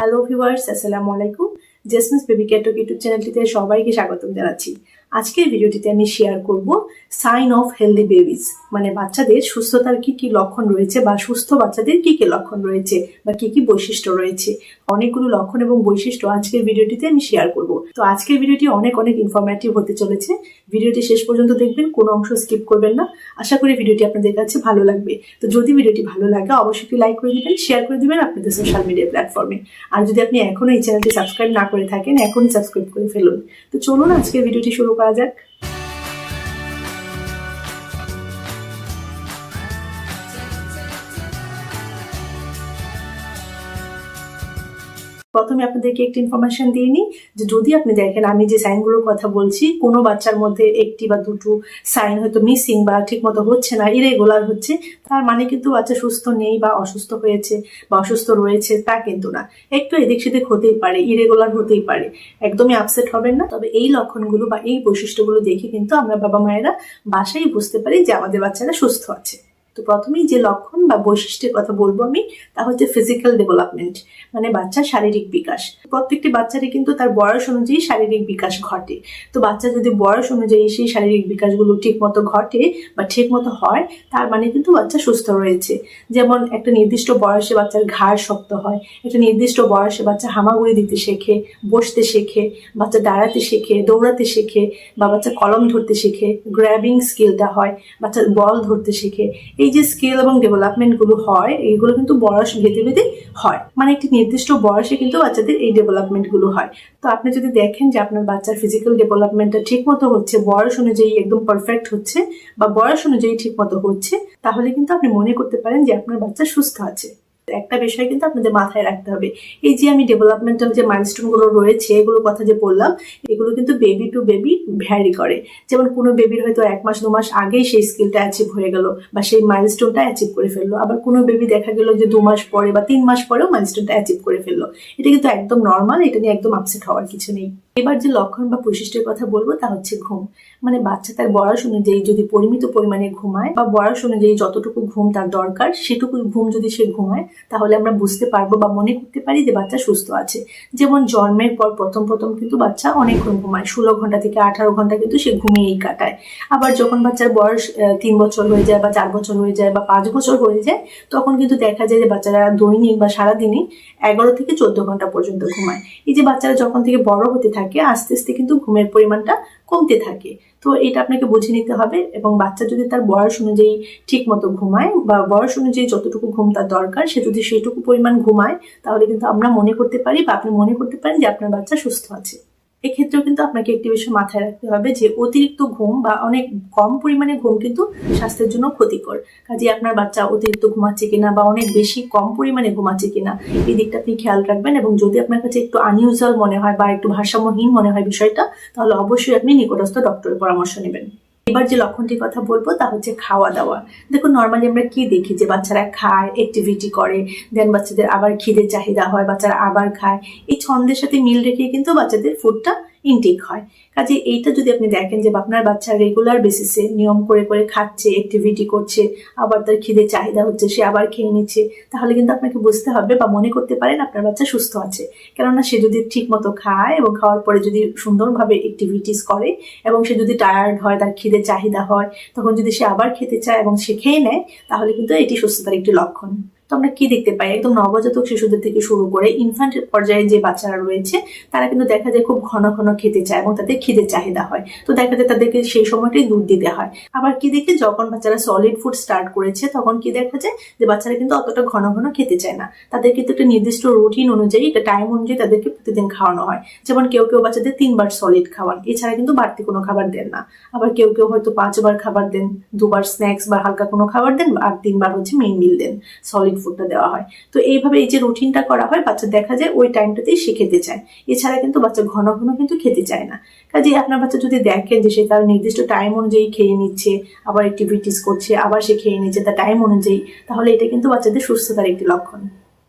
Hello viewers আসসালামু আলাইকুম। জেসমিস baby ক্যাটক YouTube চ্যানেলটিতে সবাইকে স্বাগতম জানাচ্ছি। আজকের ভিডিওটিতে আমি শেয়ার করব সাইন অফ হেলদি বেবিজ মানে বাচ্চাদের সুস্থতার কি কি লক্ষণ রয়েছে বা সুস্থ বাচ্চাদের কি কি লক্ষণ রয়েছে বা কি কি বৈশিষ্ট্য রয়েছে। অনেকগুলো লক্ষণ এবং বৈশিষ্ট্য আজকের ভিডিওটিতে আমি শেয়ার করব। তো আজকের ভিডিওটি অনেক অনেক ইনফরমেটিভ হতে চলেছে। ভিডিওটি শেষ পর্যন্ত দেখবেন, কোনো অংশ স্কিপ করবেন না। আশা করি ভিডিওটি আপনাদের কাছে ভালো লাগবে। তো যদি ভিডিওটি ভালো লাগে, অবশ্যই লাইক করে দিবেন শেয়ার করে দিবেন আপনাদের সোশ্যাল মিডিয়া প্ল্যাটফর্মে আর যদি আপনি এখনও এই চ্যানেলটি সাবস্ক্রাইব না করে থাকেন, এখনই সাবস্ক্রাইব করে ফেলুন। তো চলুন আজকের ভিডিওটি শুরু করা প্রথমে আপনাদেরকে একটি ইনফরমেশন দিয়ে নিই যে যদি আপনি দেখেন আমি যে সাইনগুলোর কথা বলছি, কোনো বাচ্চার মধ্যে একটি বা দুটো সাইন হয়তো মিসিং বা ঠিক মতো হচ্ছে না ইরেগুলার হচ্ছে, তার মানে কিন্তু বাচ্চা সুস্থ নেই বা অসুস্থ হয়েছে বা অসুস্থ রয়েছে তা কিন্তু না। একটু এদিক সেদিক হতেই পারে ইরেগুলার হতেই পারে, একদমই আপসেট হবেন না। তবে এই লক্ষণগুলো বা এই বৈশিষ্ট্যগুলো দেখে কিন্তু আমরা বাবা মায়েরা বাসায় বুঝতে পারি যে আমাদের বাচ্চারা সুস্থ আছে। তো প্রথমেই যে লক্ষণ বা বৈশিষ্ট্যের কথা বলব আমি, তা হচ্ছে ফিজিক্যাল ডেভেলপমেন্ট মানে বাচ্চার শারীরিক বিকাশ। প্রত্যেকটি বাচ্চারই কিন্তু তার বয়স অনুযায়ী শারীরিক বিকাশ ঘটে। তো বাচ্চা যদি বয়স অনুযায়ী সেই শারীরিক বিকাশগুলো ঠিক মতো ঘটে বা ঠিক মতো হয়, তার মানে কিন্তু বাচ্চা সুস্থ রয়েছে। যেমন একটা নির্দিষ্ট বয়সে বাচ্চার ঘাড় শক্ত হয়, একটা নির্দিষ্ট বয়সে বাচ্চা হামাগুড়ি দিতে শেখে, বসতে শেখে, বাচ্চা দাঁড়াতে শেখে, দৌড়াতে শেখে, বা বাচ্চা কলম ধরতে শেখে গ্র্যাবিং স্কিলটা হয়, বাচ্চা বল ধরতে শেখে, এই যে স্কিল এবং ডেভেলপমেন্টগুলো হয়, এইগুলো কিন্তু বয়স ভেদে ভেদে হয়। মানে একটি নির্দিষ্ট বয়সে কিন্তু বাচ্চাদের এই ডেভেলপমেন্টগুলো হয়। তো আপনি যদি দেখেন যে আপনার বাচ্চার ফিজিক্যাল ডেভেলপমেন্টটা ঠিক মতো হচ্ছে, বয়স অনুযায়ী একদম পারফেক্ট হচ্ছে বা বয়স অনুযায়ী ঠিক মতো হচ্ছে, তাহলে কিন্তু আপনি মনে করতে পারেন যে আপনার বাচ্চা সুস্থ আছে। একটা বিষয় কিন্তু আপনাদের মাথায় রাখতে হবে। এই যে আমি ডেভেলপমেন্টাল যে মাইলস্টোনগুলো রয়েছে এগুলোর কথা যে বললাম, এগুলো কিন্তু বেবি টু বেবি ভ্যারি করে। যেমন কোনো বেবির হয়তো এক মাস, দু মাস আগেই সেই স্কিলটা অ্যাচিভ হয়ে গেল বা সেই মাইলস্টোনটা অ্যাচিভ করে ফেলল। আবার কোনো বেবি দেখা গেল যে দু মাস পরে বা তিন মাস পরেও মাইলস্টোনটা অ্যাচিভ করে ফেলল। এটা কিন্তু একদম নর্মাল এটা নিয়ে একদম আপসেট হওয়ার কিছু নেই। এবার যে লক্ষণ বা বৈশিষ্ট্যের কথা বলব, তা হচ্ছে ঘুম। মানে বাচ্চা তার বয়স অনুযায়ী যদি পরিমিত পরিমাণে ঘুমায় বা বয়স অনুযায়ী যতটুকু ঘুম তার দরকার, সেটুকু ঘুম যদি সে ঘুমায়, তাহলে আমরা বুঝতে পারব বা মনে করতে পারি যে বাচ্চা সুস্থ আছে। যেমন জন্মের পর প্রথম প্রথম কিন্তু বাচ্চা অনেকক্ষণ ঘুমায়। ষোলো ঘণ্টা থেকে আঠারো ঘণ্টা কিন্তু সে ঘুমিয়েই কাটায়। আবার যখন বাচ্চার বয়স তিন বছর হয়ে যায় বা চার বছর হয়ে যায় বা পাঁচ বছর হয়ে যায়, তখন কিন্তু দেখা যায় যে বাচ্চারা দৈনিক বা সারাদিনই এগারো থেকে চোদ্দ ঘণ্টা পর্যন্ত ঘুমায়। এই যে বাচ্চারা যখন থেকে বড় হতে থাকে আস্তে আস্তে কিন্তু ঘুমের পরিমাণটা কমতে থাকে। তো এটা আপনাকে বুঝে নিতে হবে এবং বাচ্চা যদি তার বয়স অনুযায়ী ঠিক মতো ঘুমায় বা বয়স অনুযায়ী যতটুকু ঘুম তার দরকার, সে যদি সেইটুকু পরিমাণ ঘুমায়, তাহলে কিন্তু আমরা মনে করতে পারি বা আপনি মনে করতে পারেন যে আপনার বাচ্চা সুস্থ আছে। এক্ষেত্রেও কিন্তু আপনাকে একটি বিষয় মাথায় রাখতে হবে যে অতিরিক্ত ঘুম বা অনেক কম পরিমাণে ঘুম কিন্তু স্বাস্থ্যের জন্য ক্ষতিকর। কাজে আপনার বাচ্চা অতিরিক্ত ঘুমাচ্ছে কিনা বা অনেক বেশি কম পরিমাণে ঘুমাচ্ছে কিনা, এই দিকটা আপনি খেয়াল রাখবেন এবং যদি আপনার কাছে একটু আনইউজুয়াল মনে হয় বা একটু ভারসাম্যহীন মনে হয় বিষয়টা, তাহলে অবশ্যই আপনি নিকটস্থ ডক্টরের পরামর্শ নেবেন। এবার যে লক্ষণটির কথা বলব, তা হচ্ছে খাওয়া দাওয়া। দেখো নর্মালি আমরা কি দেখি? যে বাচ্চারা খায় অ্যাক্টিভিটি করে দেন বাচ্চাদের আবার খিদে চাহিদা হয়, বাচ্চারা আবার খায়। এই ছন্দের সাথে মিল রেখে কিন্তু বাচ্চাদের ফুডটা ইনটেক হয়। কাজে এইটা যদি আপনি দেখেন যে আপনার বাচ্চা রেগুলার বেসিসে নিয়ম করে করে খাচ্ছে অ্যাক্টিভিটি করছে, আবার তার খিদে চাহিদা হচ্ছে, সে আবার খেয়ে নিচ্ছে, তাহলে কিন্তু আপনাকে বুঝতে হবে বা মনে করতে পারেন আপনার বাচ্চা সুস্থ আছে। কেননা সে যদি ঠিক মতো খায় এবং খাওয়ার পরে যদি সুন্দরভাবে অ্যাক্টিভিটিস করে এবং সে যদি টায়ার্ড হয়, তার খিদে চাহিদা হয়, তখন যদি সে আবার খেতে চায় এবং সে খেয়ে নেয়, তাহলে কিন্তু এটি সুস্থতার একটি লক্ষণ। তো আমরা কি দেখতে পাই? একদম নবজাতক শিশুদের থেকে শুরু করে ইনফ্যান্ট পর্যায়ে যে বাচ্চারা রয়েছে, তারা কিন্তু দেখা যায় খুব ঘন ঘন খেতে চায় এবং তাদের খিদে চাহিদা হয়। তো দেখা যায় তাদেরকে সেই সময়টাই দুধ দিতে হয়। আবার কি দেখে, যখন বাচ্চারা সলিড ফুড স্টার্ট করেছে, তখন কি দেখা যায় যে বাচ্চারা কিন্তু অতটা ঘন ঘন খেতে চায় না। তাদের কিন্তু একটা নির্দিষ্ট রুটিন অনুযায়ী, একটা টাইম অনুযায়ী তাদেরকে প্রতিদিন খাওয়ানো হয়। যেমন কেউ কেউ বাচ্চাদের তিনবার সলিড খাওয়ান, এছাড়া কিন্তু বাড়তি কোনো খাবার দেন না। আবার কেউ কেউ হয়তো পাঁচবার খাবার দেন, দুবার স্ন্যাক্স বা হালকা কোনো খাবার দেন আর তিনবার হচ্ছে মেইন মিল দেন। সলিড ফুডটা দেওয়া হয়। তো এইভাবে এই যে রুটিনটা করা হয়, বাচ্চা দেখা যায় ওই টাইমটাতেই সে খেতে চায়। এছাড়া কিন্তু বাচ্চা ঘন ঘন কিন্তু খেতে চায় না। কাজে আপনার বাচ্চা যদি দেখেন যে সে তার নির্দিষ্ট টাইম অনুযায়ী খেয়ে নিচ্ছে, আবার অ্যাক্টিভিটিস করছে, আবার সে খেয়ে নিচ্ছে তার টাইম অনুযায়ী, তাহলে এটা কিন্তু বাচ্চাদের সুস্থতার একটি লক্ষণ।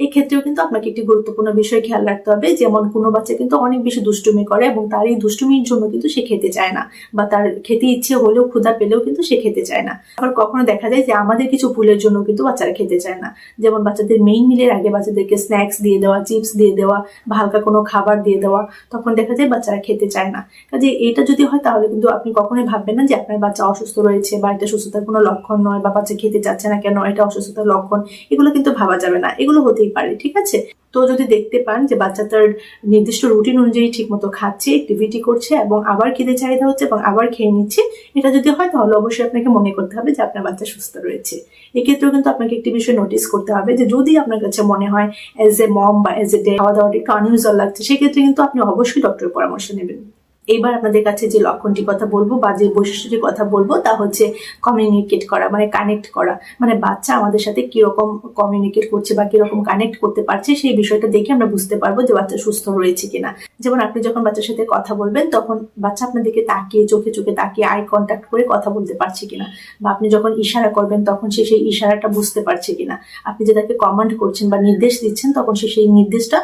এই ক্ষেত্রেও কিন্তু আপনাকে একটি গুরুত্বপূর্ণ বিষয় খেয়াল রাখতে হবে, যেমন কোনো বাচ্চা কিন্তু অনেক বেশি দুষ্টুমি করে এবং তার এই দুষ্টুমির জন্য কিন্তু সে খেতে চায় না বা তার খেতে ইচ্ছে হলেও ক্ষুধা পেলেও কিন্তু সে খেতে চায় না। আবার কখনো দেখা যায় যে আমাদের কিছু ভুলের জন্য কিন্তু বাচ্চারা খেতে চায় না। যেমন বাচ্চাদের মেইন মিলের আগে বাচ্চাদেরকে স্ন্যাক্স দিয়ে দেওয়া চিপস দিয়ে দেওয়া বা হালকা কোনো খাবার দিয়ে দেওয়া, তখন দেখা যায় বাচ্চারা খেতে চায় না। কাজে এটা যদি হয় তাহলে কিন্তু আপনি কখনোই ভাববেন না যে আপনার বাচ্চা অসুস্থ রয়েছে বা এটা সুস্থতার কোনো লক্ষণ নয় বা বাচ্চা খেতে চাচ্ছে না কেন, এটা অসুস্থতার লক্ষণ, এগুলো কিন্তু ভাবা যাবে না। এগুলো হতেই পারে, ঠিক আছে? তো যদি দেখতে পান যে বাচ্চা তার নির্দিষ্ট রুটিন অনুযায়ী ঠিক মতো খাচ্ছে অ্যাক্টিভিটি করছে এবং আবার খেতে চাহিদা হচ্ছে এবং আবার খেয়ে নিচ্ছে, এটা যদি হয় তাহলে অবশ্যই আপনাকে মনে করতে হবে যে আপনার বাচ্চা সুস্থ রয়েছে। এক্ষেত্রেও কিন্তু আপনাকে একটি বিষয় নোটিস করতে হবে যে যদি আপনার কাছে মনে হয় অ্যাজ এ মম বা অ্যাজ এ ডে খাওয়া দাওয়াটা একটু আনইউজুয়াল লাগছে, সেক্ষেত্রে কিন্তু আপনি অবশ্যই ডক্টরের পরামর্শ নেবেন। এবার আপনাদের কাছে যে লক্ষণটির কথা বলব বা যে বৈশিষ্ট্যটির কথা বলব, তা হচ্ছে কমিউনিকেট করা মানে কানেক্ট করা। মানে বাচ্চা আমাদের সাথে কীরকম কমিউনিকেট করছে বা কীরকম কানেক্ট করতে পারছে, সেই বিষয়টা দেখে আমরা বুঝতে পারব যে বাচ্চা সুস্থ রয়েছে কিনা। যেমন আপনি যখন বাচ্চার সাথে কথা বলবেন, তখন বাচ্চা আপনার দিকে তাকিয়ে, চোখে চোখে তাকিয়ে আই কন্ট্যাক্ট করে কথা বলতে পারছে কিনা। বা আপনি যখন ইশারা করবেন, তখন সে সেই ইশারাটা বুঝতে পারছে কিনা। আপনি যে তাকে কমান্ড করছেন বা নির্দেশ দিচ্ছেন, তখন সে সেই নির্দেশটা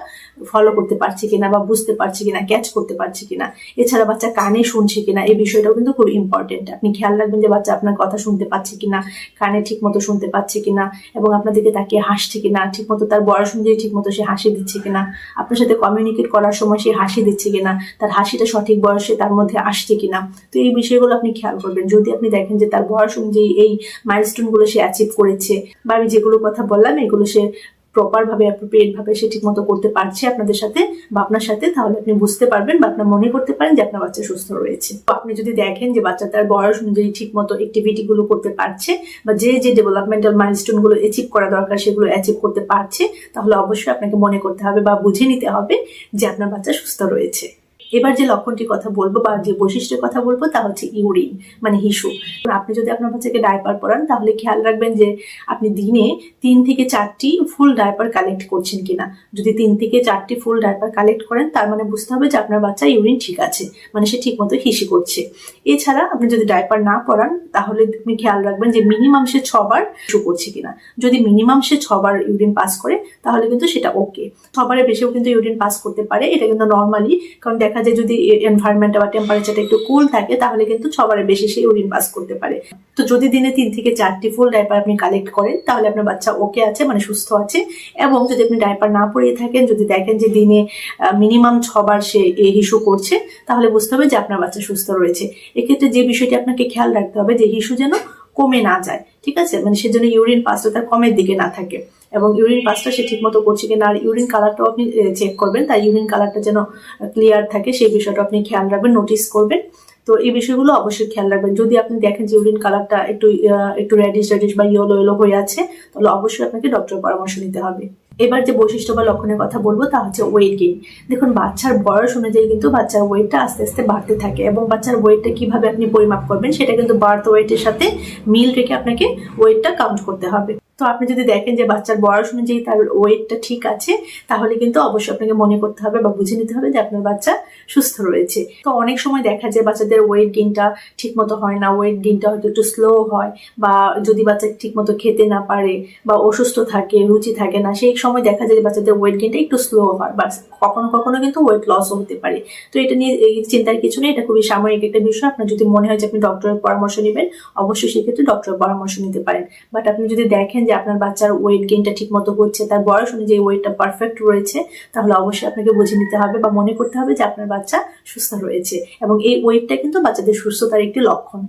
ফলো করতে পারছে কিনা বা বুঝতে পারছে কিনা ক্যাচ করতে পারছে কিনা। এছাড়া বাচ্চা কানে শুনছে কিনা, এই বিষয়টাও কিন্তু খুব ইম্পর্টেন্ট আপনি খেয়াল রাখবেন যে বাচ্চা আপনার কথা শুনতে পাচ্ছে কিনা, কানে ঠিক মতো শুনতে পাচ্ছে কিনা এবং আপনার দিকে তাকিয়ে হাসছে কিনা ঠিক মতো তার বয়স অনুযায়ী ঠিক মতো সে হাসি দিচ্ছে কিনা। আপনার সাথে কমিউনিকেট করার সময় সে হাসি দিচ্ছে কিনা, তার হাসিটা সঠিক বয়সে তার মধ্যে আসছে কিনা। তো এই বিষয়গুলো আপনি খেয়াল করবেন। যদি আপনি দেখেন যে তার বয়স অনুযায়ী এই মাইলস্টোনগুলো সে অ্যাচিভ করেছে, বা আমি যেগুলো কথা বললাম এগুলো সে প্রপার ভাবে অ্যাপ্রোপ্রিয়েট ভাবে সে ঠিক মতো করতে পারছে আপনাদের সাথে বা আপনার সাথে, তাহলে আপনি বুঝতে পারবেন বা আপনার মনে করতে পারেন যে আপনার বাচ্চা সুস্থ রয়েছে। আপনি যদি দেখেন যে বাচ্চা তার বয়স অনুযায়ী ঠিক মতো অ্যাক্টিভিটি গুলো করতে পারছে বা যে যে ডেভেলপমেন্টাল মাইলস্টোনগুলো অ্যাচিভ করা দরকার সেগুলো অ্যাচিভ করতে পারছে, তাহলে অবশ্যই আপনাকে মনে করতে হবে বা বুঝে নিতে হবে যে আপনার বাচ্চা সুস্থ রয়েছে। এবার যে লক্ষণটির কথা বলব বা যে বৈশিষ্ট্যের কথা বলব, তা হচ্ছে ইউরিন মানে হিসু। আপনি যদি আপনার বাচ্চাকে ডায়পার পরান, তাহলে খেয়াল রাখবেন যে আপনি দিনে তিন থেকে চারটি ফুল ডায়পার কালেক্ট করছেন কিনা। যদি তিন থেকে চারটি ফুল ডায়পার কালেক্ট করেন, তার মানে বুঝতে হবে যে আপনার বাচ্চা ইউরিন ঠিক আছে মানে সে ঠিক মতো হিসি করছে। এছাড়া আপনি যদি ডায়পার না পরান, তাহলে আপনি খেয়াল রাখবেন যে মিনিমাম সে ছবার হিসু করছে কিনা। যদি মিনিমাম সে ছবার ইউরিন পাস করে, তাহলে কিন্তু সেটা ওকে ছবারের বেশিও কিন্তু ইউরিন পাস করতে পারে, এটা কিন্তু নর্মালি কারণ দেখা যায় যদি এনভায়রনমেন্ট বা টেম্পারেচারটা একটু কুল থাকে, তাহলে কিন্তু ছবারের বেশি সে ইউরিন পাস করতে পারে। তো যদি দিনে তিন থেকে চারটি ফুল ডাইপার আপনি কালেক্ট করেন, তাহলে আপনার বাচ্চা ওকে আছে মানে সুস্থ আছে। এবং যদি আপনি ডাইপার না পরিয়ে থাকেন, যদি দেখেন যে দিনে মিনিমাম ছবার সে হিসু করছে, তাহলে বুঝতে হবে যে আপনার বাচ্চা সুস্থ রয়েছে। এক্ষেত্রে যে বিষয়টি আপনাকে খেয়াল রাখতে হবে যে হিসু যেন কমে না যায়, ঠিক আছে? মানে সেজন্য ইউরিন পাসটা তার কমের দিকে না থাকে। এবং ইউরিন পাসটা সে ঠিকমতো করছে কিনা আর ইউরিন কালারটাও আপনি চেক করবেন। তাই ইউরিন কালারটা যেন ক্লিয়ার থাকে, সেই বিষয়টা আপনি খেয়াল রাখবেন নোটিস করবেন। তো এই বিষয়গুলো অবশ্যই খেয়াল রাখবেন। যদি আপনি দেখেন যে ইউরিন কালারটা একটু একটু রেডিশ রেডিশ বা ইয়েলো ইয়েলো হয়ে আছে, তাহলে অবশ্যই আপনাকে ডক্টরের পরামর্শ নিতে হবে। এবার যে বৈশিষ্ট্য বা লক্ষণের কথা বলব, তা হচ্ছে ওয়েট গেইন দেখুন, বাচ্চার বয়স অনুযায়ী কিন্তু বাচ্চার ওয়েটটা আস্তে আস্তে বাড়তে থাকে এবং বাচ্চার ওয়েটটা কীভাবে আপনি পরিমাপ করবেন, সেটা কিন্তু বার্থ ওয়েটের সাথে মিল রেখে আপনাকে ওয়েটটা কাউন্ট করতে হবে। তো আপনি যদি দেখেন যে বাচ্চার বয়স অনুযায়ী তার ওয়েটটা ঠিক আছে, তাহলে কিন্তু অবশ্যই আপনাকে মনে করতে হবে বা বুঝে নিতে হবে যে আপনার বাচ্চা সুস্থ রয়েছে। তো অনেক সময় দেখা যায় বাচ্চাদের ওয়েট গেইনটা ঠিক মতো হয় না ওয়েট গেইনটা হয়তো একটু স্লো হয় বা যদি বাচ্চা ঠিক মতো খেতে না পারে বা অসুস্থ থাকে, রুচি থাকে না, সেই সময় দেখা যায় যে বাচ্চাদের ওয়েট গেইনটা একটু স্লো হয় বা কখনো কখনো কিন্তু ওয়েট লসও হতে পারে। তো এটা নিয়ে এই চিন্তার কিছু নেই, এটা খুবই সাময়িক একটা বিষয়। আপনার যদি মনে হয় যে আপনি ডক্টরের পরামর্শ নেবেন, অবশ্যই সেক্ষেত্রে ডক্টরের পরামর্শ নিতে পারেন। বাট আপনি যদি দেখেন যে আপনার বাচ্চার ওয়েট গেইনটা ঠিক মতো হচ্ছে, তার বয়স অনুযায়ী ওয়েটটা পারফেক্ট রয়েছে, তাহলে অবশ্যই আপনাকে বুঝে নিতে হবে বা মনে করতে হবে যে আপনার বাচ্চা সুস্থ রয়েছে এবং এই ওয়েটটা কিন্তু বাচ্চাদের সুস্থতার একটি লক্ষণ।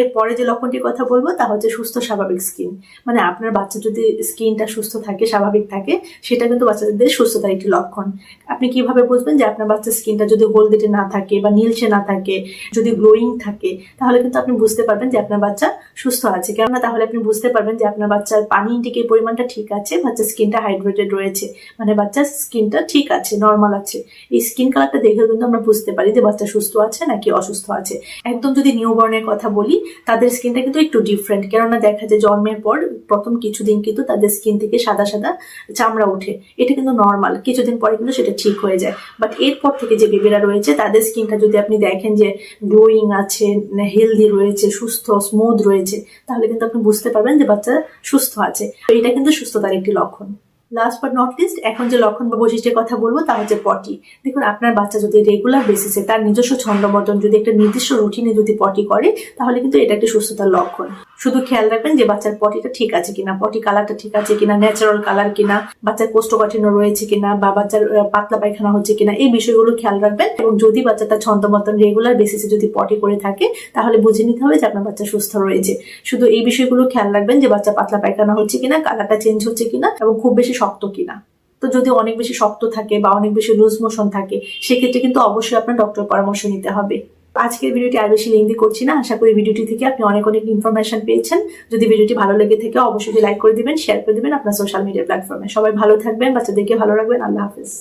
এরপরে যে লক্ষণটির কথা বলব, তা হচ্ছে সুস্থ স্বাভাবিক স্কিন মানে আপনার বাচ্চা যদি স্কিনটা সুস্থ থাকে, স্বাভাবিক থাকে, সেটা কিন্তু বাচ্চাদের সুস্থতার একটি লক্ষণ। আপনি কীভাবে বুঝবেন যে আপনার বাচ্চার স্কিনটা যদি হলদেটে না থাকে বা নীলচে না থাকে, যদি গ্লোয়িং থাকে, তাহলে কিন্তু আপনি বুঝতে পারবেন যে আপনার বাচ্চা সুস্থ আছে। কেননা তাহলে আপনি বুঝতে পারবেন যে আপনার বাচ্চার পানি ইন্টিকের পরিমাণটা ঠিক আছে, বাচ্চার স্কিনটা হাইড্রেটেড রয়েছে মানে বাচ্চার স্কিনটা ঠিক আছে নর্মাল আছে। এই স্কিন কালারটা দেখে কিন্তু আমরা বুঝতে পারি যে বাচ্চা সুস্থ আছে নাকি অসুস্থ আছে। একদম যদি নিউ বর্ণের কথা বলি তাদের স্কিনটা কিন্তু একটু ডিফারেন্ট কেননা দেখা যায় জন্মের পর প্রথম কিছুদিন কিন্তু তাদের স্কিন থেকে সাদা সাদা চামড়া ওঠে। এটা কিন্তু নর্মাল কিছুদিন পরে কিন্তু সেটা ঠিক হয়ে যায়। বাট এরপর থেকে যে বেবিরা রয়েছে, তাদের স্কিনটা যদি আপনি দেখেন যে গ্লোয়িং আছে হেলদি রয়েছে, সুস্থ স্মুথ রয়েছে, তাহলে কিন্তু আপনি বুঝতে পারবেন যে বাচ্চা সুস্থ আছে। এটা কিন্তু সুস্থতার একটি লক্ষণ। লাস্ট বাট নট লিস্ট এখন যে লক্ষণ বা বৈশিষ্ট্যের কথা বলব তা হচ্ছে পটি। দেখুন, আপনার বাচ্চা যদি রেগুলার বেসিসে তার নিজস্ব ছন্দ মতন যদি একটা নির্দিষ্ট রুটিনে যদি পটি করে, তাহলে কিন্তু এটা একটা সুস্থতার লক্ষণ। শুধু খেয়াল রাখবেন যে বাচ্চার পটিটা ঠিক আছে কিনা, পটি কালারটা ঠিক আছে কিনা ন্যাচারাল কালার কিনা, বাচ্চার কোষ্ঠকাঠিন্য রয়েছে কিনা, বা বাচ্চার পাতলা পায়খানা হচ্ছে কিনা, এই বিষয়গুলো খেয়াল রাখবেন। এবং যদি বাচ্চা তার ছন্দ মতন রেগুলার বেসিসে যদি পটি করে থাকে, তাহলে বুঝে নিতে হবে যে আপনার বাচ্চা সুস্থ রয়েছে। শুধু এই বিষয়গুলো খেয়াল রাখবেন যে বাচ্চা পাতলা পায়খানা হচ্ছে কিনা কালারটা চেঞ্জ হচ্ছে কিনা, এবং খুব বেশি শক্ত কিনা। তো যদি অনেক বেশি শক্ত থাকে বা অনেক বেশি লুজ মোশন থাকে, সেক্ষেত্রে কিন্তু অবশ্যই আপনার ডক্টর পরামর্শ নিতে হবে। আজকের ভিডিওটি আর বেশি লেন্দি করছি না। আশা করি ভিডিওটি থেকে আপনি অনেক অনেক ইনফরমেশন পেয়েছেন। যদি ভিডিওটি ভালো লেগে থাকে, অবশ্যই লাইক করে দিবেন শেয়ার করে দিবেন আপনার সোশ্যাল মিডিয়া প্ল্যাটফর্মে সবাই ভালো থাকবেন, বাচ্চাদেরকে ভালো রাখবেন। আল্লাহ হাফিজ।